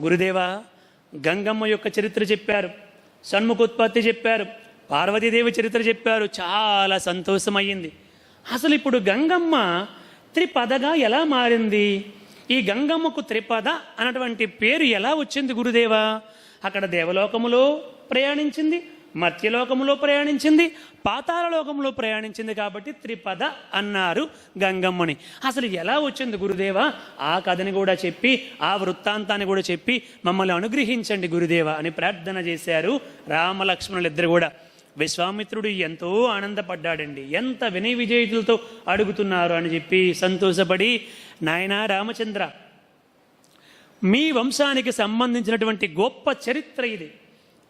గురుదేవా గంగమ్మ యొక్క చరిత్ర చెప్పారు షణ్ముఖోత్పత్తి చెప్పారు పార్వతీదేవి చరిత్ర చెప్పారు చాలా సంతోషమయ్యింది. అసలు ఇప్పుడు గంగమ్మ త్రిపదగా ఎలా మారింది? ఈ గంగమ్మకు త్రిపద అన్నటువంటి పేరు ఎలా వచ్చింది గురుదేవా? అక్కడ దేవలోకములో ప్రయాణించింది మత్స్యలోకములో ప్రయాణించింది పాతాళలోకంలో ప్రయాణించింది కాబట్టి త్రిపద అన్నారు గంగమ్మని. అసలు ఎలా వచ్చింది గురుదేవ? ఆ కథని కూడా చెప్పి ఆ వృత్తాంతాన్ని కూడా చెప్పి మమ్మల్ని అనుగ్రహించండి గురుదేవ అని ప్రార్థన చేశారు రామలక్ష్మణులు ఇద్దరు కూడా. విశ్వామిత్రుడు ఎంతో ఆనందపడ్డాడండి. ఎంత వినయ విజేతులతో అడుగుతున్నారు అని చెప్పి సంతోషపడి నాయన రామచంద్ర మీ వంశానికి సంబంధించినటువంటి గొప్ప చరిత్ర ఇది.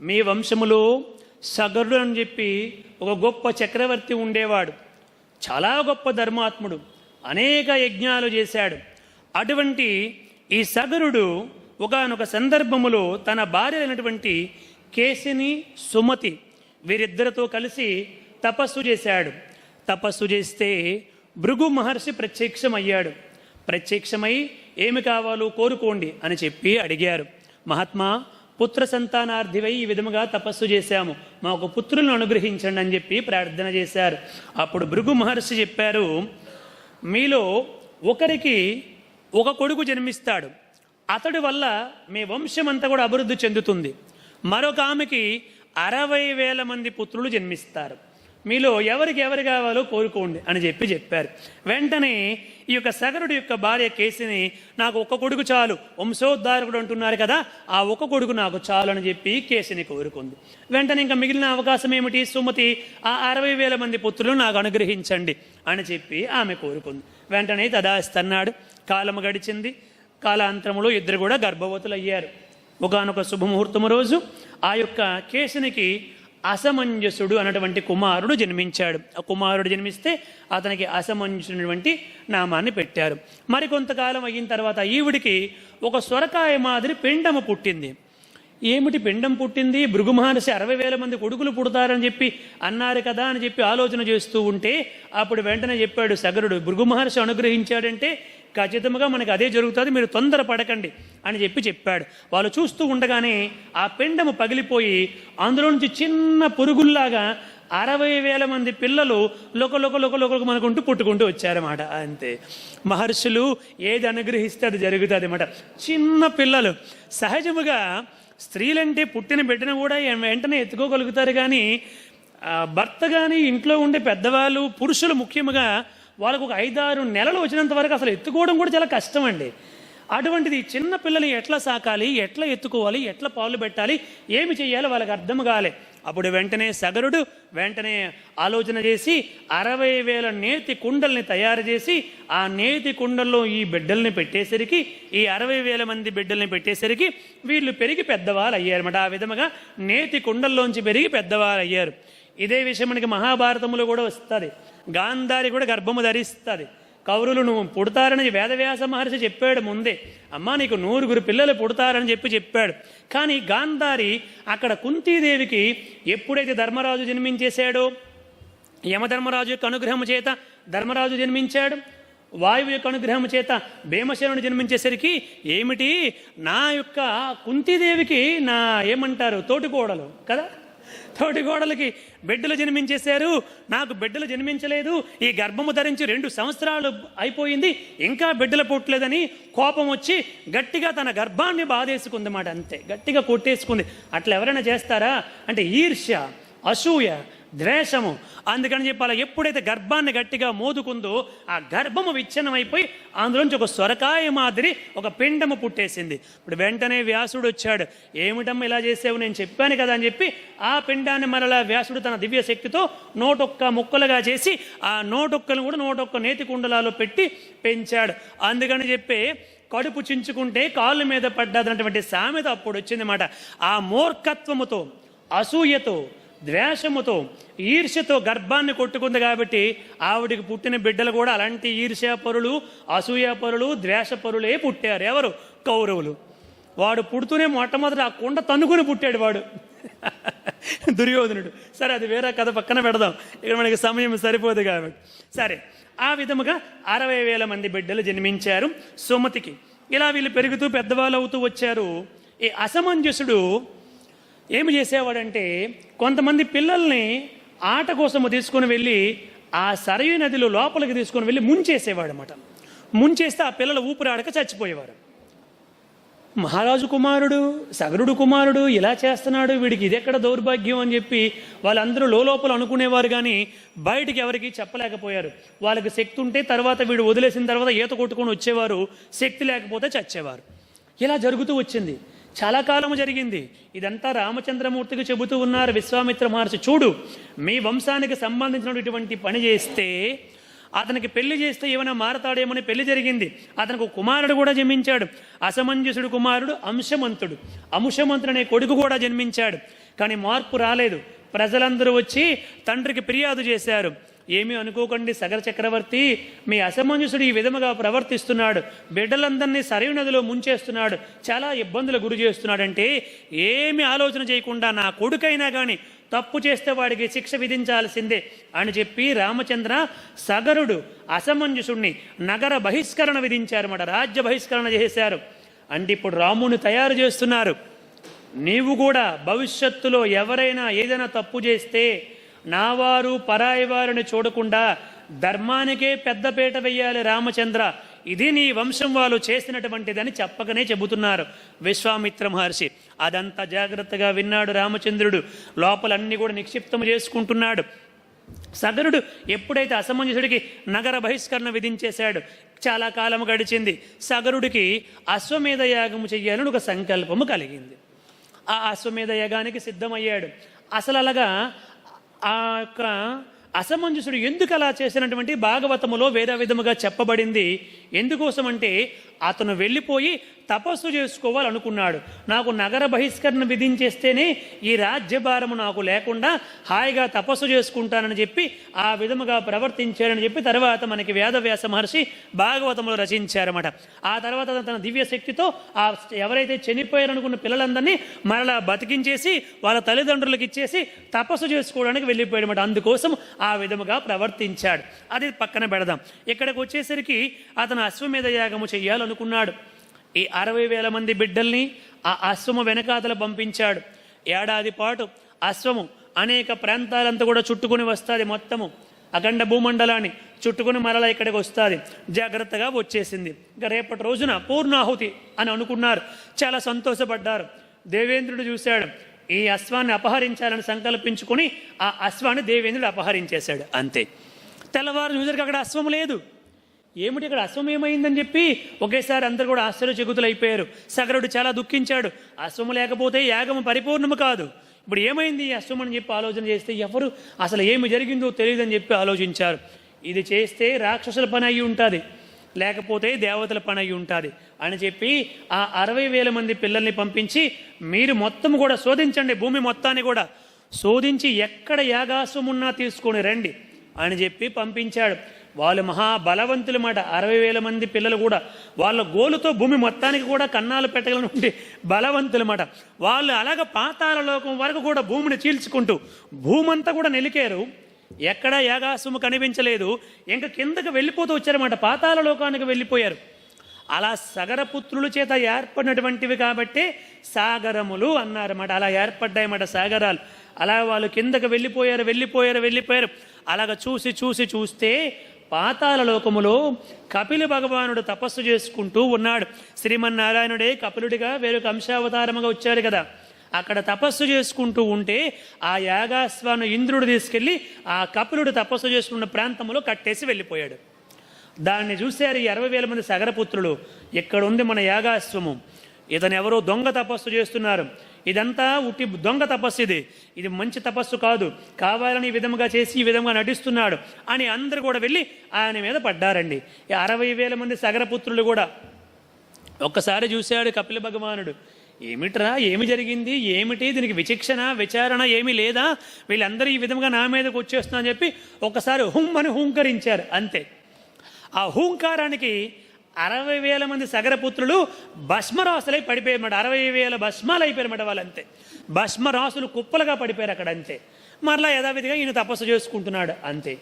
మీ వంశములో సగరుడు అని చెప్పి ఒక గొప్ప చక్రవర్తి ఉండేవాడు. చాలా గొప్ప ధర్మాత్ముడు. అనేక యజ్ఞాలు చేశాడు. అటువంటి ఈ సగరుడు ఒకానొక సందర్భములో తన భార్య అయినటువంటి కేసిని సుమతి వీరిద్దరితో కలిసి తపస్సు చేశాడు. తపస్సు చేస్తే భృగు మహర్షి ప్రత్యక్షమయ్యాడు. ప్రత్యక్షమై ఏమి కావాలో కోరుకోండి అని చెప్పి అడిగారు. మహాత్మా పుత్ర సంతానార్థివై ఈ విధముగా తపస్సు చేశాము. మాకు పుత్రులను అనుగ్రహించండి అని చెప్పి ప్రార్థన చేశారు. అప్పుడు భృగు మహర్షి చెప్పారు మీలో ఒకరికి ఒక కొడుకు జన్మిస్తాడు. అతడి వల్ల మీ వంశం అంతా కూడా అభివృద్ధి చెందుతుంది. మరొక ఆమెకి అరవై వేల మంది పుత్రులు జన్మిస్తారు. మీలో ఎవరికి ఎవరు కావాలో కోరుకోండి అని చెప్పి చెప్పారు. వెంటనే ఈ యొక్క సగరుడు యొక్క భార్య కేసిని నాకు ఒక్క కొడుకు చాలు వంశోద్ధారకుడు అంటున్నారు కదా ఆ ఒక్క కొడుకు నాకు చాలు అని చెప్పి కేసిని కోరుకుంది. వెంటనే ఇంకా మిగిలిన అవకాశం ఏమిటి? సుమతి ఆ అరవై వేల మంది పుత్రులు నాకు అనుగ్రహించండి అని చెప్పి ఆమె కోరుకుంది. వెంటనే తదాస్తన్నాడు కాలం గడిచింది. కాలాంతరములో ఇద్దరు కూడా గర్భవతులు అయ్యారు ఒకనొక శుభముహూర్తము రోజు ఆ యొక్క కేసునికి అసమంజసుడు అన్నటువంటి కుమారుడు జన్మించాడు. ఆ కుమారుడు జన్మిస్తే అతనికి అసమంజసునటువంటి నామాన్ని పెట్టారు. మరి కొంతకాలం అయిన తర్వాత ఈవిడికి ఒక సొరకాయ మాదిరి పిండము పుట్టింది. ఏమిటి పిండం పుట్టింది? భృగు మహర్షి అరవై వేల మంది కొడుకులు పుడతారని చెప్పి అన్నారు కదా అని చెప్పి ఆలోచన చేస్తూ ఉంటే అప్పుడు వెంటనే చెప్పాడు సగరుడు భృగు మహర్షి అనుగ్రహించాడంటే ఖచ్చితంగా మనకి అదే జరుగుతుంది. మీరు తొందర పడకండి అని చెప్పి చెప్పాడు. వాళ్ళు చూస్తూ ఉండగానే ఆ పిండము పగిలిపోయి అందులో నుంచి చిన్న పురుగుల్లాగా అరవై వేల మంది పిల్లలు లోక లోక లొక లొక మనకుంటూ పుట్టుకుంటూ వచ్చారన్నమాట. అంతే. మహర్షులు ఏది అనుగ్రహిస్తే అది జరుగుతుంది అనమాట చిన్న పిల్లలు. సహజముగా స్త్రీలంటే పుట్టిన బిడ్డను కూడా వెంటనే ఎత్తుకోగలుగుతారు కానీ భర్త కానీ ఇంట్లో ఉండే పెద్దవాళ్ళు పురుషులు ముఖ్యంగా వాళ్ళకు ఒక ఐదారు నెలలు వచ్చినంత వరకు అసలు ఎత్తుకోవడం కూడా చాలా కష్టం అండి అటువంటిది చిన్న పిల్లల్ని ఎట్లా సాకాలి ఎట్లా ఎత్తుకోవాలి ఎట్లా పాలు పెట్టాలి ఏమి చేయాలో వాళ్ళకి అర్థం కాలే. అప్పుడు వెంటనే సగరుడు వెంటనే ఆలోచన చేసి అరవై వేల నేతి కుండల్ని తయారు చేసి ఆ నేతి కుండల్లో ఈ బిడ్డల్ని పెట్టేసరికి ఈ అరవై వేల మంది బిడ్డల్ని పెట్టేసరికి వీళ్ళు పెరిగి పెద్దవాళ్ళు అయ్యారన్నమాట ఆ విధముగా నేతి కుండల్లోంచి పెరిగి పెద్దవాళ్ళు అయ్యారు ఇదే విషయం మనకి మహాభారతంలో కూడా వస్తుంది. గాంధారి కూడా గర్భము ధరిస్తుంది. కౌరులు నువ్వు పుడతారని వేదవ్యాస మహర్షి చెప్పాడు ముందే. అమ్మా నీకు నూరుగురు పిల్లలు పుడతారని చెప్పి చెప్పాడు. కానీ గాంధారి అక్కడ కుంతీదేవికి ఎప్పుడైతే ధర్మరాజు జన్మించేశాడో యమధర్మరాజు యొక్క అనుగ్రహం చేత ధర్మరాజు జన్మించాడు. వాయువు యొక్క అనుగ్రహం చేత భీమసేనుడు జన్మించేసరికి ఏమిటి? నా యొక్క కుంతీదేవికి నా ఏమంటారు? తోటికోడలు కదా? తోటి గోడలకి బిడ్డలు జన్మించేశారు. నాకు బిడ్డలు జన్మించలేదు. ఈ గర్భము ధరించి రెండు సంవత్సరాలు అయిపోయింది. ఇంకా బిడ్డలు పుట్టలేదని కోపం వచ్చి గట్టిగా తన గర్భాన్ని బాధేసుకుందన్నమాట అంతే. గట్టిగా కొట్టేసుకుంది. అట్లా ఎవరైనా చేస్తారా? అంటే ఈర్ష్య అసూయ ద్వేషము. అందుకని చెప్పాలి ఎప్పుడైతే గర్భాన్ని గట్టిగా మోదుకుందో ఆ గర్భము విచ్ఛిన్నమైపోయి అందులోంచి ఒక సొరకాయ మాదిరి ఒక పిండము పుట్టేసింది. ఇప్పుడు వెంటనే వ్యాసుడు వచ్చాడు ఏమిటమ్మా ఇలా చేసావు? నేను చెప్పాను కదా అని చెప్పి ఆ పిండాన్ని మరలా వ్యాసుడు తన దివ్య శక్తితో నోటొక్క ముక్కలుగా చేసి ఆ నోటొక్కను కూడా నోటొక్క నేతి కుండలాలో పెట్టి పెంచాడు. అందుకని చెప్పి కడుపు చించుకుంటే కాళ్ళ మీద పడ్డదన్నటువంటి సామెత అప్పుడు వచ్చిందన్నమాట ఆ మూర్ఖత్వముతో అసూయతో ద్వేషముతో ఈర్ష్యతో గర్భాన్ని కొట్టుకుంది కాబట్టి ఆవిడికి పుట్టిన బిడ్డలు కూడా అలాంటి ఈర్ష్యాపరులు అసూయాపరులు ద్వేషపరులే పుట్టారు ఎవరు? కౌరవులు. వాడు పుడుతూనే మొట్టమొదట ఆ కుండ తన్నుకుని పుట్టాడు వాడు. దుర్యోధనుడు. సరే అది వేరే కథ పక్కన పెడదాం. ఇక్కడ మనకి సమయం సరిపోదు కాబట్టి. సరే ఆ విధముగా అరవై వేల మంది బిడ్డలు జన్మించారు సుమతికి. ఇలా వీళ్ళు పెరుగుతూ పెద్దవాళ్ళు అవుతూ వచ్చారు. ఈ అసమంజసుడు ఏమి చేసేవాడంటే కొంతమంది పిల్లల్ని ఆట కోసము తీసుకొని వెళ్ళి ఆ సరయు నదిలో లోపలికి తీసుకొని వెళ్ళి ముంచేసేవాడు అనమాట ముంచేస్తే ఆ పిల్లలు ఊపిరాడక చచ్చిపోయేవారు. మహారాజు కుమారుడు సగరుడు కుమారుడు ఇలా చేస్తున్నాడు వీడికి ఇదెక్కడ దౌర్భాగ్యం అని చెప్పి వాళ్ళందరూ లోపల అనుకునేవారు కానీ బయటికి ఎవరికి చెప్పలేకపోయారు. వాళ్ళకి శక్తి ఉంటే తర్వాత వీడు వదిలేసిన తర్వాత ఈత కొట్టుకొని వచ్చేవారు శక్తి లేకపోతే చచ్చేవారు. ఇలా జరుగుతూ వచ్చింది. చాలా కాలము జరిగింది. ఇదంతా రామచంద్రమూర్తికి చెబుతూ ఉన్నారు విశ్వామిత్ర మహర్షి. చూడు మీ వంశానికి సంబంధించినటువంటి పని చేస్తే అతనికి పెళ్ళి చేస్తే ఏమైనా మారతాడేమని పెళ్ళి జరిగింది. అతనికి కుమారుడు కూడా జన్మించాడు. అసమంజసుడు కుమారుడు అంశమంతుడు. అంశమంతుడు అనే కొడుకు కూడా జన్మించాడు. కానీ మార్పు రాలేదు. ప్రజలందరూ వచ్చి తండ్రికి ఫిర్యాదు చేశారు. ఏమీ అనుకోకండి సగర చక్రవర్తి. మీ అసమంజసుడు ఈ విధముగా ప్రవర్తిస్తున్నాడు. బిడ్డలందరినీ సరైన నదిలో ముంచేస్తున్నాడు. చాలా ఇబ్బందులు గురి చేస్తున్నాడంటే ఏమి ఆలోచన చేయకుండా నా కొడుకైనా కానీ తప్పు చేస్తే వాడికి శిక్ష విధించాల్సిందే అని చెప్పి రామచంద్ర సగరుడు అసమంజసుడిని నగర బహిష్కరణ విధించారన్నమాట రాజ్య బహిష్కరణ చేశారు. అంటే ఇప్పుడు రాముని తయారు చేస్తున్నారు. నీవు కూడా భవిష్యత్తులో ఎవరైనా ఏదైనా తప్పు చేస్తే నావారు పరాయి వారిని చూడకుండా ధర్మానికే పెద్దపీట వెయ్యాలి రామచంద్ర. ఇది నీ వంశం వాళ్ళు చేసినటువంటిదని చెప్పకనే చెబుతున్నారు. విశ్వామిత్ర మహర్షి అదంతా జాగ్రత్తగా విన్నాడు రామచంద్రుడు. లోపలన్నీ కూడా నిక్షిప్తం చేసుకుంటున్నాడు. సగరుడు ఎప్పుడైతే అసమంజసుడికి నగర బహిష్కరణ విధించేశాడు చాలా కాలం గడిచింది. సగరుడికి అశ్వమేధ యాగము చెయ్యాలని ఒక సంకల్పము కలిగింది. ఆ అశ్వమేధ యాగానికి సిద్ధమయ్యాడు. అసలు అలాగా ఆ యొక్క అసమంజసుడు ఎందుకు అలా చేసినటువంటి భాగవతములో వేద విధముగా చెప్పబడింది? ఎందుకోసం అంటే అతను వెళ్ళిపోయి తపస్సు చేసుకోవాలనుకున్నాడు. నాకు నగర బహిష్కరణ విధించేస్తేనే ఈ రాజ్యభారము నాకు లేకుండా హాయిగా తపస్సు చేసుకుంటానని చెప్పి ఆ విధముగా ప్రవర్తించారని చెప్పి తర్వాత మనకి వేదవ్యాస మహర్షి భాగవతంలో రచించారన్నమాట. ఆ తర్వాత తన దివ్య శక్తితో ఆ ఎవరైతే చనిపోయారనుకున్న పిల్లలందరినీ మరలా బతికించేసి వాళ్ళ తల్లిదండ్రులకు ఇచ్చేసి తపస్సు చేసుకోవడానికి వెళ్ళిపోయాడనమాట అందుకోసం ఆ విధముగా ప్రవర్తించాడు. అది పక్కన పెడదాం. ఇక్కడికి వచ్చేసరికి అతను అశ్వమేధ యాగము చెయ్యాలనుకున్నాడు ఈ అరవై వేల మంది బిడ్డల్ని ఆ అశ్వము వెనకాతల పంపించాడు. ఏడాది పాటు అశ్వము అనేక ప్రాంతాలంతా కూడా చుట్టుకుని వస్తుంది మొత్తము. అఖండ భూమండలాన్ని చుట్టుకుని మరలా ఇక్కడికి వస్తుంది. జాగ్రత్తగా వచ్చేసింది. ఇంకా రేపటి రోజున పూర్ణాహుతి అని అనుకున్నారు. చాలా సంతోషపడ్డారు. దేవేంద్రుడు చూశాడు ఈ అశ్వాన్ని అపహరించాలని సంకల్పించుకుని ఆ అశ్వాన్ని దేవేంద్రుడు అపహరించేశాడు. అంతే. తెల్లవారు చూసరికి అక్కడ అశ్వం లేదు. ఏమిటి ఇక్కడ అశ్వం ఏమైందని చెప్పి ఒకేసారి అందరు కూడా ఆశ్చర్యచకుతులైపోయారు. సగరుడు చాలా దుఃఖించాడు. అశ్వము లేకపోతే యాగము పరిపూర్ణము కాదు. ఇప్పుడు ఏమైంది ఈ అశ్వం అని చెప్పి ఆలోచన చేస్తే ఎవరు అసలు ఏమి జరిగిందో తెలియదని చెప్పి ఆలోచించారు. ఇది చేస్తే రాక్షసుల పని అయి ఉంటుంది లేకపోతే దేవతల పని అయి ఉంటుంది అని చెప్పి ఆ అరవై వేల మంది పిల్లల్ని పంపించి మీరు మొత్తం కూడా శోధించండి భూమి మొత్తాన్ని కూడా శోధించి ఎక్కడ యాగాశ్వం ఉన్నా తీసుకొని రండి అని చెప్పి పంపించాడు. వాళ్ళు మహాబలవంతులు మాట. అరవై వేల మంది పిల్లలు కూడా వాళ్ళ గోలుతో భూమి మొత్తానికి కూడా కన్నాలు పెట్టగలనుంటే బలవంతులు మాట. వాళ్ళు అలాగ పాతాల లోకం వరకు కూడా భూమిని చీల్చుకుంటూ భూమంతా కూడా నిలికారు. ఎక్కడ యాగాసుము కనిపించలేదు. ఇంకా కిందకి వెళ్ళిపోతూ వచ్చారన్నమాట. పాతాల లోకానికి వెళ్ళిపోయారు. అలా సగరపుత్రుల చేత ఏర్పడినటువంటివి కాబట్టి సాగరములు అన్నారన్నమాట. అలా ఏర్పడ్డాయన్నమాట సాగరాలు. అలా వాళ్ళు కిందకి వెళ్ళిపోయారు వెళ్ళిపోయారు వెళ్ళిపోయారు. అలాగ చూసి చూసి చూస్తే పాతాల లోకములో కపిల భగవానుడు తపస్సు చేసుకుంటూ ఉన్నాడు. శ్రీమన్నారాయణుడే కపిలుడిగా వేరొక అంశావతారముగా వచ్చారు కదా. అక్కడ తపస్సు చేసుకుంటూ ఉంటే ఆ యాగాశ్వాన్ని ఇంద్రుడు తీసుకెళ్ళి ఆ కపిలుడు తపస్సు చేసుకున్న ప్రాంతంలో కట్టేసి వెళ్ళిపోయాడు. దాన్ని చూశారు ఈ అరవై వేల మంది సగరపుత్రులు. ఇక్కడ ఉంది మన యాగాశ్వము? ఇతను ఎవరో దొంగ తపస్సు చేస్తున్నారు. ఇదంతా ఉట్టి దొంగ తపస్సు ఇది. ఇది మంచి తపస్సు కాదు. కావాలని ఈ విధంగా చేసి ఈ విధంగా నటిస్తున్నాడు అని అందరూ కూడా వెళ్ళి ఆయన మీద పడ్డారండి. ఈ అరవై వేల మంది సగరపుత్రులు కూడా ఒక్కసారి చూశాడు కపిల భగవానుడు. ఏమిట్రా? ఏమి జరిగింది? ఏమిటి? దీనికి విచక్షణ విచారణ ఏమీ లేదా? వీళ్ళందరూ ఈ విధంగా నా మీదకి వచ్చేస్తున్నా అని చెప్పి ఒకసారి హుం అని హూంకరించారు. అంతే. ఆ హూంకారానికి అరవై వేల మంది సగరపుత్రులు భస్మరాసులై పడిపోయారన్నమాట అరవై వేల భస్మాలు అయిపోయారు వాళ్ళంతే. భస్మరాసులు కుప్పలుగా పడిపోయారు అక్కడ అంతే మరలా యథావిధిగా ఈయన తపస్సు చేసుకుంటున్నాడు అంతే.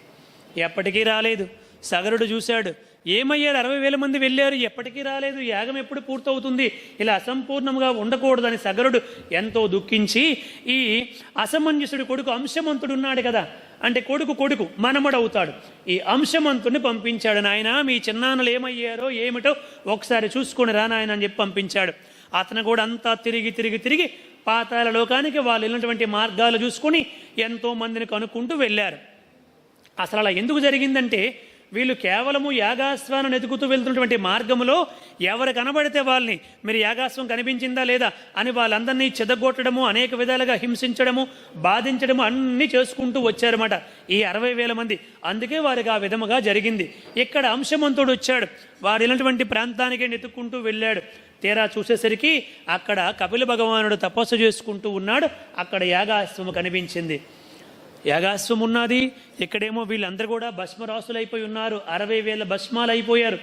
ఎప్పటికీ రాలేదు. సగరుడు చూశాడు. ఏమయ్యారు? అరవై వేల మంది వెళ్ళారు. ఎప్పటికీ రాలేదు. యాగం ఎప్పుడు పూర్తవుతుంది? ఇలా అసంపూర్ణంగా ఉండకూడదని సగరుడు ఎంతో దుఃఖించి ఈ అసమంజసుడి కొడుకు అంశమంతుడు ఉన్నాడు కదా. అంటే కొడుకు కొడుకు మనమడవుతాడు. ఈ అంశమంతుడిని పంపించాడు నాయన. మీ చిన్నాన్నలు ఏమయ్యారో ఏమిటో ఒకసారి చూసుకొని రా నాయన అని చెప్పి పంపించాడు. అతను కూడా అంతా తిరిగి తిరిగి తిరిగి పాతాల లోకానికి వాళ్ళు వెళ్ళినటువంటి మార్గాలు చూసుకొని ఎంతో మందిని కనుక్కుంటూ వెళ్ళారు. అసలు అలా ఎందుకు జరిగిందంటే వీళ్ళు కేవలము యాగాశ్వాన్ని ఎదుగుతూ వెళ్తున్నటువంటి మార్గంలో ఎవరు కనబడితే వాళ్ళని మీరు యాగాశ్వం కనిపించిందా లేదా అని వాళ్ళందరినీ చెదగొట్టడము అనేక విధాలుగా హింసించడము బాధించడము అన్నీ చేసుకుంటూ వచ్చారన్నమాట ఈ అరవై వేల మంది. అందుకే వారికి ఆ విధముగా జరిగింది. ఇక్కడ అంశమంతుడు వచ్చాడు. వారు ఇలాంటి ప్రాంతానికి నెతుక్కుంటూ వెళ్ళాడు. తీరా చూసేసరికి అక్కడ కపిల భగవానుడు తపస్సు చేసుకుంటూ ఉన్నాడు. అక్కడ యాగాశ్వము కనిపించింది. యాగాశ్వం ఉన్నది. ఇక్కడేమో వీళ్ళందరూ కూడా భస్మరాసులు అయిపోయి ఉన్నారు. అరవై వేల భస్మాలు అయిపోయారు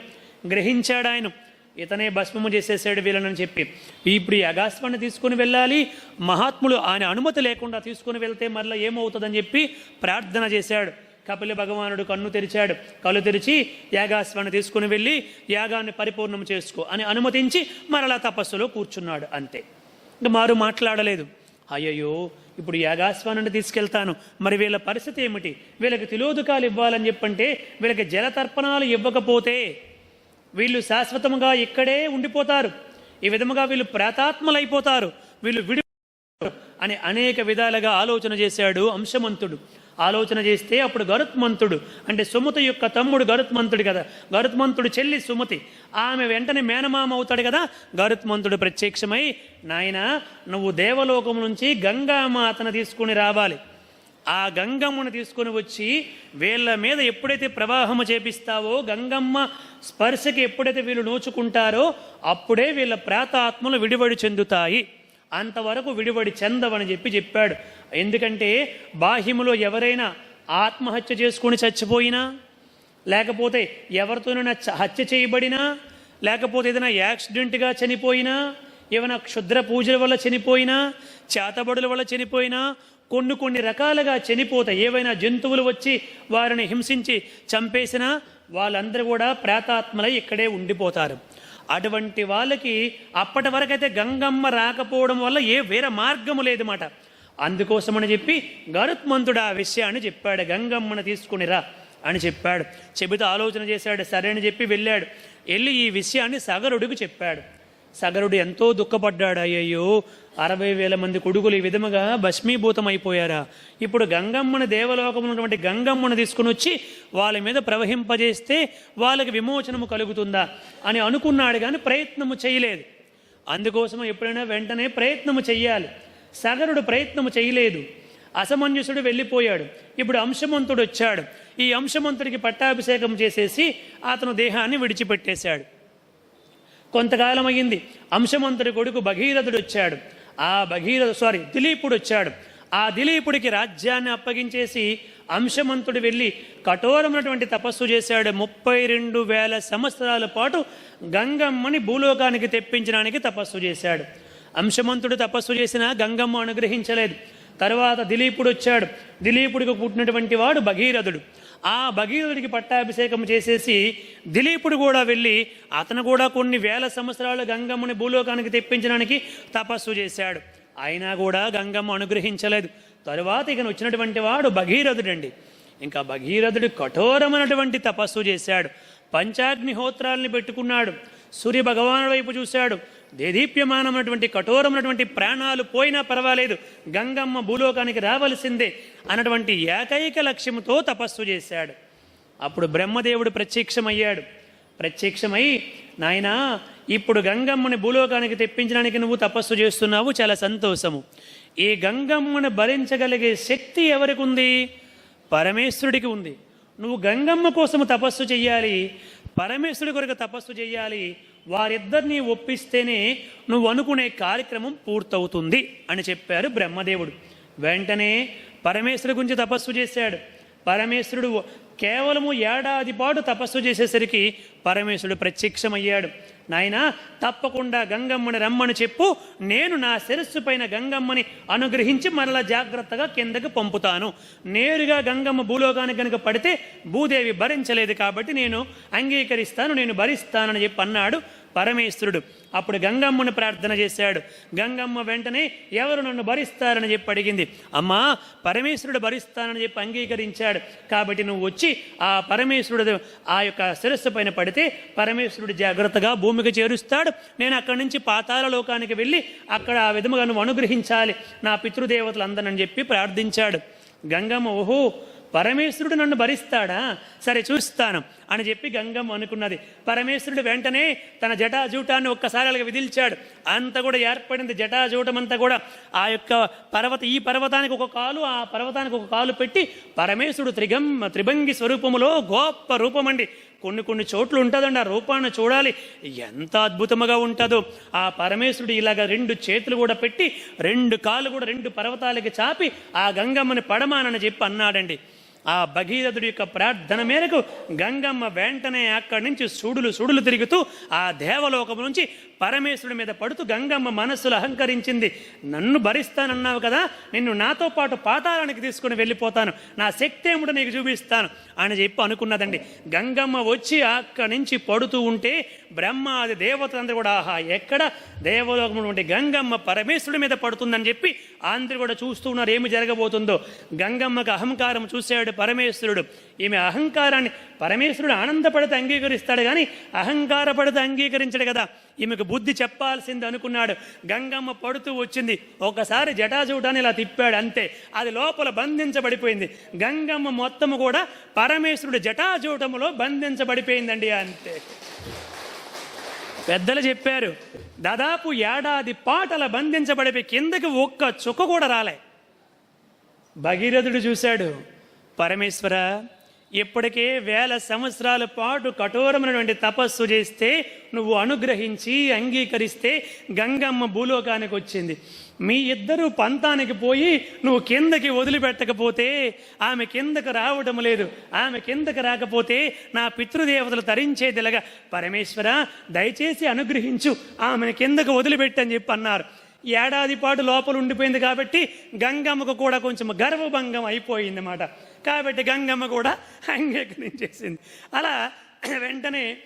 గ్రహించాడు ఆయన. ఇతనే భస్మము చేసేసాడు వీళ్ళని చెప్పి. ఇప్పుడు ఈ యాగాశ్వాన్ని తీసుకుని వెళ్ళాలి. మహాత్ములు ఆయన అనుమతి లేకుండా తీసుకుని వెళ్తే మరలా ఏమవుతుందని చెప్పి ప్రార్థన చేశాడు. కపిల భగవానుడు కన్ను తెరిచాడు. కళ్ళు తెరిచి యాగాశ్వాన్ని తీసుకుని వెళ్ళి యాగాన్ని పరిపూర్ణం చేసుకో అని అనుమతించి మరలా తపస్సులో కూర్చున్నాడు అంతే. ఇంకా మారు మాట్లాడలేదు. అయ్యయ్యో ఇప్పుడు యాగాస్వానుని తీసుకెళ్తాను. మరి వీళ్ళ పరిస్థితి ఏమిటి? వీళ్ళకి తిలోదుకాలు ఇవ్వాలని చెప్పంటే వీళ్ళకి జలతర్పణాలు ఇవ్వకపోతే వీళ్ళు శాశ్వతముగా ఇక్కడే ఉండిపోతారు. ఈ విధముగా వీళ్ళు ప్రాతాత్మలైపోతారు. వీళ్ళు విడి అని అనేక విధాలుగా ఆలోచన చేశాడు అంశమంతుడు ఆలోచన చేస్తే అప్పుడు గరుత్మంతుడు అంటే సుమతి యొక్క తమ్ముడు గరుత్మంతుడు కదా. గరుత్మంతుడు చెల్లి సుమతి. ఆమె వెంటనే మేనమామ అవుతాడు కదా. గరుత్మంతుడు ప్రత్యక్షమై నాయన నువ్వు దేవలోకం నుంచి గంగామాతను తీసుకుని రావాలి. ఆ గంగమ్మను తీసుకొని వచ్చి వీళ్ళ మీద ఎప్పుడైతే ప్రవాహము చేపిస్తావో గంగమ్మ స్పర్శకి ఎప్పుడైతే వీళ్ళు నోచుకుంటారో అప్పుడే వీళ్ళ ప్రాతాత్మలు విడివడి చెందుతాయి. అంతవరకు విడివడి చెందవని చెప్పి చెప్పాడు. ఎందుకంటే బాహ్యములో ఎవరైనా ఆత్మహత్య చేసుకొని చచ్చిపోయినా లేకపోతే ఎవరితోనైనా చ- హత్య చేయబడినా లేకపోతే ఏదైనా యాక్సిడెంట్గా చనిపోయినా ఏమైనా క్షుద్ర పూజల వల్ల చనిపోయినా చేతబడుల వల్ల చనిపోయినా కొన్ని కొన్ని రకాలుగా చనిపోతాయి. ఏవైనా జంతువులు వచ్చి వారిని హింసించి చంపేసినా వాళ్ళందరూ కూడా ప్రేతాత్మలై ఇక్కడే ఉండిపోతారు. అటువంటి వాళ్ళకి అప్పటి వరకైతే గంగమ్మ రాకపోవడం వల్ల ఏ వేరే మార్గము లేదన్నమాట. అందుకోసమని చెప్పి గరుత్మంతుడు ఆ విషయాన్ని చెప్పాడు. గంగమ్మను తీసుకునిరా అని చెప్పాడు. చెబితే ఆలోచన చేశాడు. సరే అని చెప్పి వెళ్ళాడు. వెళ్ళి ఈ విషయాన్ని సగరుడికి చెప్పాడు. సగరుడు ఎంతో దుఃఖపడ్డాడు. అయ్యయ్యో అరవై వేల మంది కొడుకులు ఈ విధముగా భస్మీభూతం అయిపోయారా ఇప్పుడు గంగమ్మను దేవలోకం ఉన్నటువంటి గంగమ్మను తీసుకుని వచ్చి వాళ్ళ మీద ప్రవహింపజేస్తే వాళ్ళకి విమోచనము కలుగుతుందా అని అనుకున్నాడు కానీ ప్రయత్నము చేయలేదు. అందుకోసం ఎప్పుడైనా వెంటనే ప్రయత్నము చెయ్యాలి. సగరుడు ప్రయత్నము చేయలేదు. అసమంజసుడు వెళ్ళిపోయాడు. ఇప్పుడు అంశమంతుడు వచ్చాడు. ఈ అంశమంతుడికి పట్టాభిషేకం చేసేసి అతను దేహాన్ని విడిచిపెట్టేశాడు. కొంతకాలం అయ్యింది అంశమంతుడి కొడుకు భగీరథుడు వచ్చాడు. ఆ భగీరథ సారీ దిలీపుడు వచ్చాడు. ఆ దిలీపుడికి రాజ్యాన్ని అప్పగించేసి అంశమంతుడు వెళ్ళి కఠోరమైనటువంటి తపస్సు చేశాడు. ముప్పై రెండు వేల సంవత్సరాల పాటు గంగమ్మని భూలోకానికి తెప్పించడానికి తపస్సు చేశాడు. అంశమంతుడు తపస్సు చేసినా గంగమ్మ అనుగ్రహించలేదు. తర్వాత దిలీపుడు వచ్చాడు. దిలీపుడికి పుట్టినటువంటి వాడు భగీరథుడు. ఆ భగీరథుడికి పట్టాభిషేకం చేసేసి దిలీపుడు కూడా వెళ్ళి అతను కూడా కొన్ని వేల సంవత్సరాలు గంగమ్మని భూలోకానికి తెప్పించడానికి తపస్సు చేశాడు. అయినా కూడా గంగమ్మ అనుగ్రహించలేదు. తరువాత ఇక వచ్చినటువంటి వాడు భగీరథుడండి. ఇంకా భగీరథుడు కఠోరమైనటువంటి తపస్సు చేశాడు. పంచాగ్నిహోత్రాల్ని పెట్టుకున్నాడు. సూర్య భగవాను వైపు చూశాడు. దేదీప్యమానమైనటువంటి కఠోరమైనటువంటి ప్రాణాలు పోయినా పర్వాలేదు గంగమ్మ భూలోకానికి రావలసిందే అన్నటువంటి ఏకైక లక్ష్యంతో తపస్సు చేశాడు. అప్పుడు బ్రహ్మదేవుడు ప్రత్యక్షమయ్యాడు. ప్రత్యక్షమై నాయనా ఇప్పుడు గంగమ్మని భూలోకానికి తెప్పించడానికి నువ్వు తపస్సు చేస్తున్నావు చాలా సంతోషము. ఈ గంగమ్మను భరించగలిగే శక్తి ఎవరికి ఉంది పరమేశ్వరుడికి ఉంది. నువ్వు గంగమ్మ కోసం తపస్సు చెయ్యాలి పరమేశ్వరుడి కొరకు తపస్సు చెయ్యాలి వారిద్దరినీ ఒప్పిస్తేనే నువ్వు అనుకునే కార్యక్రమం పూర్తవుతుంది అని చెప్పారు బ్రహ్మదేవుడు. వెంటనే పరమేశ్వరుడి గురించి తపస్సు చేశాడు. పరమేశ్వరుడు కేవలము ఏడాది పాటు తపస్సు చేసేసరికి పరమేశ్వరుడు ప్రత్యక్షమయ్యాడు. నాయనా తప్పకుండా గంగమ్మని రమ్మని చెప్పు. నేను నా శిరస్సు పైన గంగమ్మని అనుగ్రహించి మరలా జాగ్రత్తగా కిందకి పంపుతాను. నేరుగా గంగమ్మ భూలోకానికి కనుక పడితే భూదేవి భరించలేదు కాబట్టి నేను అంగీకరిస్తాను నేను భరిస్తానని చెప్పి అన్నాడు. పరమేశ్వరుడు. అప్పుడు గంగమ్మను ప్రార్థన చేశాడు. గంగమ్మ వెంటనే ఎవరు నన్ను భరిస్తారని చెప్పి అడిగింది. అమ్మా పరమేశ్వరుడు భరిస్తానని చెప్పి అంగీకరించాడు. కాబట్టి నువ్వు వచ్చి ఆ పరమేశ్వరుడు ఆ యొక్క శిరస్సు పైన పడితే పరమేశ్వరుడు జాగ్రత్తగా భూమికి చేరుస్తాడు. నేను అక్కడి నుంచి పాతాల లోకానికి వెళ్ళి అక్కడ ఆ విధముగా నువ్వు అనుగ్రహించాలి. నా పితృదేవతలందరని చెప్పి ప్రార్థించాడు. గంగమ్మ ఓహో పరమేశ్వరుడు నన్ను భరిస్తాడా? సరే చూస్తాను అని చెప్పి గంగమ్మ అనుకున్నది. పరమేశ్వరుడు వెంటనే తన జటాజూటాన్ని ఒక్కసారి అలాగ విదిల్చాడు. అంత కూడా ఏర్పడింది జటాజూటం అంతా కూడా. ఆ యొక్క పర్వత ఈ పర్వతానికి ఒక కాలు ఆ పర్వతానికి ఒక కాలు పెట్టి పరమేశ్వరుడు త్రిగం త్రిభంగి స్వరూపములో గొప్ప రూపమండి. కొన్ని కొన్ని చోట్లు ఉంటుందండి ఆ రూపాన్ని చూడాలి. ఎంత అద్భుతముగా ఉంటుందో. ఆ పరమేశ్వరుడు ఇలాగ రెండు చేతులు కూడా పెట్టి రెండు కాళ్ళు కూడా రెండు పర్వతాలకి చాపి ఆ గంగమ్మని పడమానని చెప్పి అన్నాడండి. ఆ భగీరథుడి యొక్క ప్రార్థన మేరకు గంగమ్మ వెంటనే అక్కడి నుంచి సుడులు సుడులు తిరుగుతూ ఆ దేవలోకం నుంచి పరమేశ్వరుడి మీద పడుతూ గంగమ్మ మనస్సులు అహంకరించింది. నన్ను భరిస్తానన్నావు కదా నిన్ను నాతో పాటు పాతాళానికి తీసుకుని వెళ్ళిపోతాను. నా శక్తి ఏమిటో నీకు చూపిస్తాను అని చెప్పి అనుకున్నదండి. గంగమ్మ వచ్చి అక్కడి నుంచి పడుతూ ఉంటే బ్రహ్మాది దేవతలందరూ కూడా ఆహా ఎక్కడ? దేవలోకం ఉంటే గంగమ్మ పరమేశ్వరుడి మీద పడుతుందని చెప్పి అందరూ కూడా చూస్తూ ఉన్నారు ఏమి జరగబోతుందో. గంగమ్మకు అహంకారం చూశాడు పరమేశ్వరుడు. ఈమె అహంకారాన్ని పరమేశ్వరుడు ఆనందపడితే అంగీకరిస్తాడు కానీ అహంకారపడితే అంగీకరించడు కదా. ఈమెకు బుద్ధి చెప్పాల్సింది అనుకున్నాడు. గంగమ్మ పడుతూ వచ్చింది. ఒకసారి జటాజూటాన్ని ఇలా తిప్పాడు. అంతే. అది లోపల బంధించబడిపోయింది. గంగమ్మ మొత్తము కూడా పరమేశ్వరుడు జటాజూటములో బంధించబడిపోయిందండి అంతే. పెద్దలు చెప్పారు దాదాపు ఏడాది పాటల బంధించబడిపోయి కిందకి ఒక్క చుక్క కూడా రాలే. భగీరథుడు చూశాడు పరమేశ్వర ఇప్పటికే వేల సంవత్సరాల పాటు కఠోరమైనటువంటి తపస్సు చేస్తే నువ్వు అనుగ్రహించి అంగీకరిస్తే గంగమ్మ భూలోకానికి వచ్చింది. మీ ఇద్దరు పంతానికి పోయి నువ్వు కిందకి వదిలిపెట్టకపోతే ఆమె కిందకు రావడం లేదు. ఆమె కిందకు రాకపోతే నా పితృదేవతలు తరించేదిలగా. పరమేశ్వర దయచేసి అనుగ్రహించు ఆమెను కిందకు వదిలిపెట్టని చెప్పి అన్నారు ఏడాది పాటు లోపల ఉండిపోయింది కాబట్టి గంగమ్మకు కూడా కొంచెం గర్వభంగం అయిపోయింది అన్నమాట. కాబట్టి గంగమ్మ కూడా అంగీకరించేసింది. అలా వెంటనే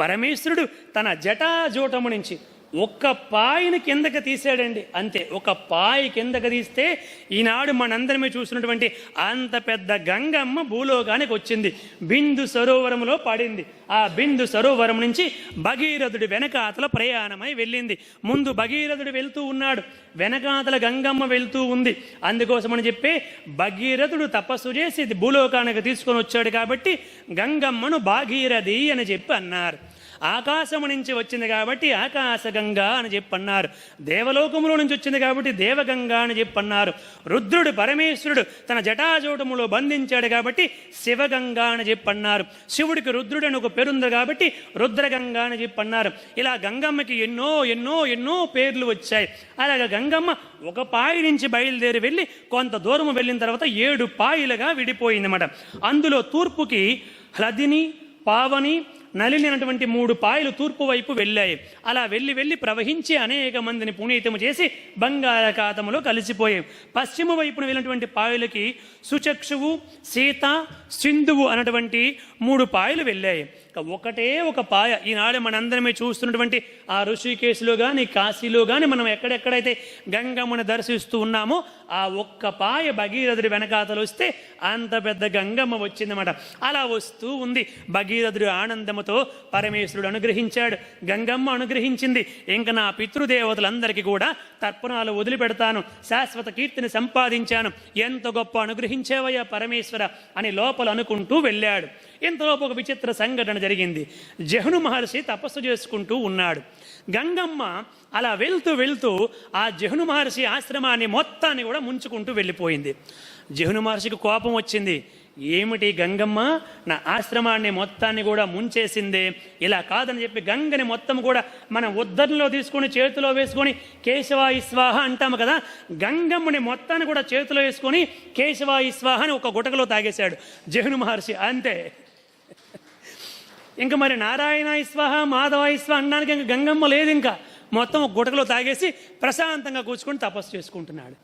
పరమేశ్వరుడు తన జటాజూటము నుంచి ఒక్క పాయిని కిందకి తీసాడండి అంతే ఒక పాయి కిందకి తీస్తే ఈనాడు మనందరమే చూసినటువంటి అంత పెద్ద గంగమ్మ భూలోకానికి వచ్చింది. బిందు సరోవరములో పడింది. ఆ బిందు సరోవరం నుంచి భగీరథుడి వెనకాతల ప్రయాణమై వెళ్ళింది. ముందు భగీరథుడు వెళ్తూ ఉన్నాడు. వెనకాతల గంగమ్మ వెళ్తూ ఉంది. అందుకోసమని చెప్పి భగీరథుడు తపస్సు చేసి భూలోకానికి తీసుకొని వచ్చాడు కాబట్టి గంగమ్మను భాగీరథి అని చెప్పి అన్నారు. ఆకాశము నుంచి వచ్చింది కాబట్టి ఆకాశగంగా అని చెప్పన్నారు. దేవలోకములో నుంచి వచ్చింది కాబట్టి దేవగంగా అని చెప్పన్నారు. రుద్రుడు పరమేశ్వరుడు తన జటాజోటములో బంధించాడు కాబట్టి శివగంగా అని చెప్పన్నారు. శివుడికి రుద్రుడు అని ఒక పేరుంది కాబట్టి రుద్రగంగా అని చెప్పన్నారు. ఇలా గంగమ్మకి ఎన్నో ఎన్నో ఎన్నో పేర్లు వచ్చాయి. అలాగే గంగమ్మ ఒక పాయి నుంచి బయలుదేరి వెళ్ళి కొంత దూరం వెళ్ళిన తర్వాత ఏడు పాయిలుగా విడిపోయిందన్నమాట. అందులో తూర్పుకి హ్లదిని పావని నలిని అనేటువంటి మూడు పాయలు తూర్పు వైపు వెళ్ళాయి. అలా వెళ్ళి వెళ్ళి ప్రవహించి అనేక మందిని పునీతము చేసి బంగాళాఖాతములో కలిసిపోయాయి. పశ్చిమ వైపున వెళ్ళినటువంటి పాయలకి సుచక్షువు సీత సింధువు అన్నటువంటి మూడు పాయలు వెళ్ళాయి. ఒకటే ఒక పాయ. ఈనాడు మనందరమే చూస్తున్నటువంటి ఆ ఋషికేశ్లో కానీ కాశీలో కానీ మనం ఎక్కడెక్కడైతే గంగమ్మను దర్శిస్తూ ఉన్నామో ఆ ఒక్క పాయ భగీరథుడి వెనకాతలు వస్తే అంత పెద్ద గంగమ్మ వచ్చిందన్నమాట. అలా వస్తూ ఉంది. భగీరథుడు ఆనందముతో పరమేశ్వరుడు అనుగ్రహించాడు. గంగమ్మ అనుగ్రహించింది. ఇంకా నా పితృదేవతలందరికీ కూడా తర్పణాలు వదిలిపెడతాను. శాశ్వత కీర్తిని సంపాదించాను. ఎంత గొప్ప అనుగ్రహించేవయ్యా పరమేశ్వర అని లోపల అనుకుంటూ వెళ్ళాడు. ఇంతలోపు ఒక విచిత్ర సంఘటన జరిగింది. జహ్ను మహర్షి తపస్సు చేసుకుంటూ ఉన్నాడు. గంగమ్మ అలా వెళ్తూ వెళ్తూ ఆ జహ్ను మహర్షి ఆశ్రమాన్ని మొత్తాన్ని కూడా ముంచుకుంటూ వెళ్ళిపోయింది. జహ్ను మహర్షికి కోపం వచ్చింది. ఏమిటి గంగమ్మ? నా ఆశ్రమాన్ని మొత్తాన్ని కూడా ముంచేసిందే. ఇలా కాదని చెప్పి గంగని మొత్తం కూడా మనం ఉద్దరిలో తీసుకొని చేతిలో వేసుకొని కేశవాయి స్వాహ అంటాము కదా గంగమ్మని మొత్తాన్ని కూడా చేతిలో వేసుకొని కేశవాయి స్వాహ అని ఒక గుటకలో తాగేశాడు జహ్ను మహర్షి. అంతే. ఇంకా మరి నారాయణ స్వహ మాధవ స్వహ అనడానికి ఇంకా గంగమ్మ లేదు ఇంకా. మొత్తం ఒక గుటకలో తాగేసి ప్రశాంతంగా కూర్చుకొని తపస్సు చేసుకుంటున్నాడు.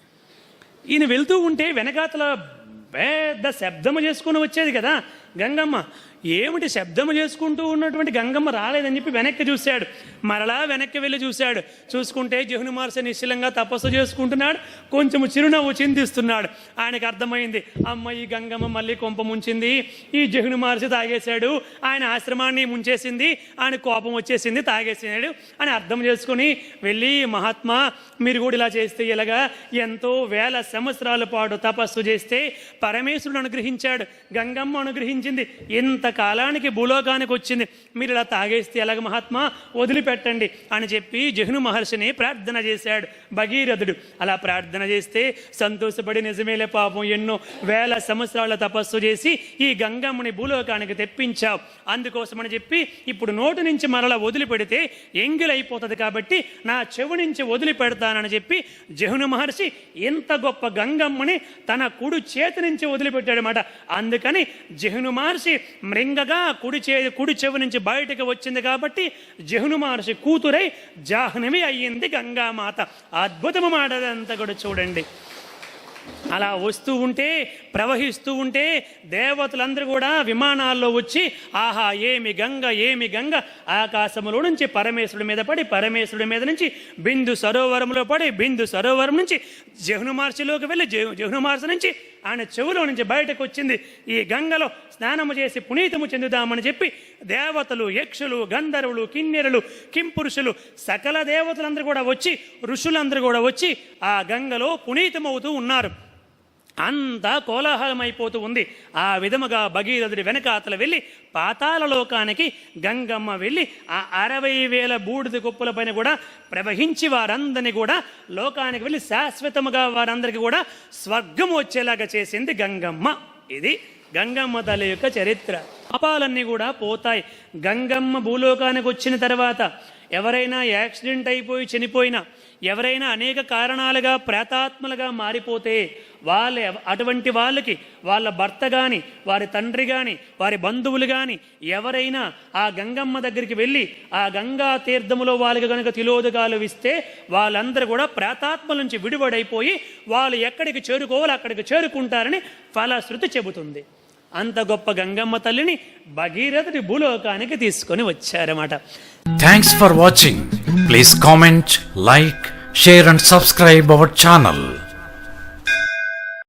ఈయన వెళ్తూ ఉంటే వెనకాతల పెద్ద శబ్దము చేసుకుని వచ్చేది కదా గంగమ్మ. ఏమిటి శబ్దము చేసుకుంటూ ఉన్నటువంటి గంగమ్మ రాలేదని చెప్పి వెనక్కి చూశాడు. మరలా వెనక్కి వెళ్ళి చూశాడు. చూసుకుంటే జహుని మహర్షి నిశ్చలంగా తపస్సు చేసుకుంటున్నాడు. కొంచెము చిరునవ్వు చిందిస్తున్నాడు. ఆయనకు అర్థమైంది అమ్మ ఈ గంగమ్మ మళ్ళీ కొంప ముంచింది. ఈ జహ్ను మహర్షి తాగేశాడు. ఆయన ఆశ్రమాన్ని ముంచేసింది. ఆయన కోపం వచ్చేసింది తాగేసాడు అని అర్థం చేసుకుని వెళ్ళి మహాత్మా మీరు కూడా ఇలా చేస్తే ఇలాగా ఎంతో వేల సంవత్సరాల పాటు తపస్సు చేస్తే పరమేశ్వరుడు అనుగ్రహించాడు. గంగమ్మ అనుగ్రహించింది. ఎంత కాలానికి భూలోకానికి వచ్చింది. మీరు ఇలా తాగేస్తే ఎలాగ మహాత్మా? వదిలిపెట్టండి అని చెప్పి జహ్ను మహర్షిని ప్రార్థన చేశాడు భగీరథుడు. అలా ప్రార్థన చేస్తే సంతోషపడి నిజమేలే పాపం. ఎన్నో వేల సంవత్సరాల తపస్సు చేసి ఈ గంగమ్మని భూలోకానికి తెప్పించావు. అందుకోసమని చెప్పి ఇప్పుడు నోటి నుంచి మరలా వదిలిపెడితే ఎంగిలైపోతుంది కాబట్టి నా చెవు నుంచి వదిలిపెడతానని చెప్పి జహును మహర్షి ఇంత గొప్ప గంగమ్మని తన కుడు చేతి నుంచి వదిలిపెట్టాడనమాట అందుకని జహును మహర్షి రింగగా కుడి చే కుడి చెవి నుంచి బయటకు వచ్చింది కాబట్టి జహును మహర్షి కూతురై జాహ్నవి అయ్యింది గంగామాత. అద్భుతము మాటదంతా కూడా చూడండి. అలా వస్తూ ఉంటే ప్రవహిస్తూ ఉంటే దేవతలందరూ కూడా విమానాల్లో వచ్చి ఆహా ఏమి గంగ ఏమి గంగ? ఆకాశంలో నుంచి పరమేశ్వరుడి మీద పడి పరమేశ్వరుడి మీద నుంచి బిందు సరోవరంలో పడి బిందు సరోవరం నుంచి జహ్ను మహర్షిలోకి వెళ్ళి జహ్ను మహర్షి నుంచి ఆయన చెవులో నుంచి బయటకు వచ్చింది. ఈ గంగలో స్నానము చేసి పునీతము చెందుదామని చెప్పి దేవతలు యక్షులు గంధర్వులు కిన్నెరలు కింపురుషులు సకల దేవతలందరూ కూడా వచ్చి ఋషులందరూ కూడా వచ్చి ఆ గంగలో పునీతమవుతూ ఉన్నారు. అంతా కోలాహలమైపోతూ ఉంది. ఆ విధముగా భగీరథుడి వెనకాతల వెళ్ళి పాతాల లోకానికి గంగమ్మ వెళ్ళి ఆ అరవై వేల బూడిద కుప్పల పైన కూడా ప్రవహించి వారందరినీ కూడా లోకానికి వెళ్ళి శాశ్వతముగా వారందరికీ కూడా స్వర్గం వచ్చేలాగా చేసింది గంగమ్మ. ఇది గంగమ్మ తల్లి యొక్క చరిత్ర. పాపాలన్నీ కూడా పోతాయి. గంగమ్మ భూలోకానికి వచ్చిన తర్వాత ఎవరైనా యాక్సిడెంట్ అయిపోయి చనిపోయినా ఎవరైనా అనేక కారణాలుగా ప్రేతాత్మలుగా మారిపోతే వాళ్ళ అటువంటి వాళ్ళకి వాళ్ళ భర్త కానీ వారి తండ్రి కానీ వారి బంధువులు కానీ ఎవరైనా ఆ గంగమ్మ దగ్గరికి వెళ్ళి ఆ గంగా తీర్థములో వాళ్ళకి కనుక తిలోదకాలు ఇస్తే వాళ్ళందరూ కూడా ప్రాతాత్మ నుంచి విడివడైపోయి వాళ్ళు ఎక్కడికి చేరుకోవాలో అక్కడికి చేరుకుంటారని ఫలశ్రుతి చెబుతుంది. అంత గొప్ప గంగమ్మ తల్లిని భగీరథుడి భూలోకానికి తీసుకొని వచ్చారన్నమాట. Thanks for watching please comment like share and subscribe our channel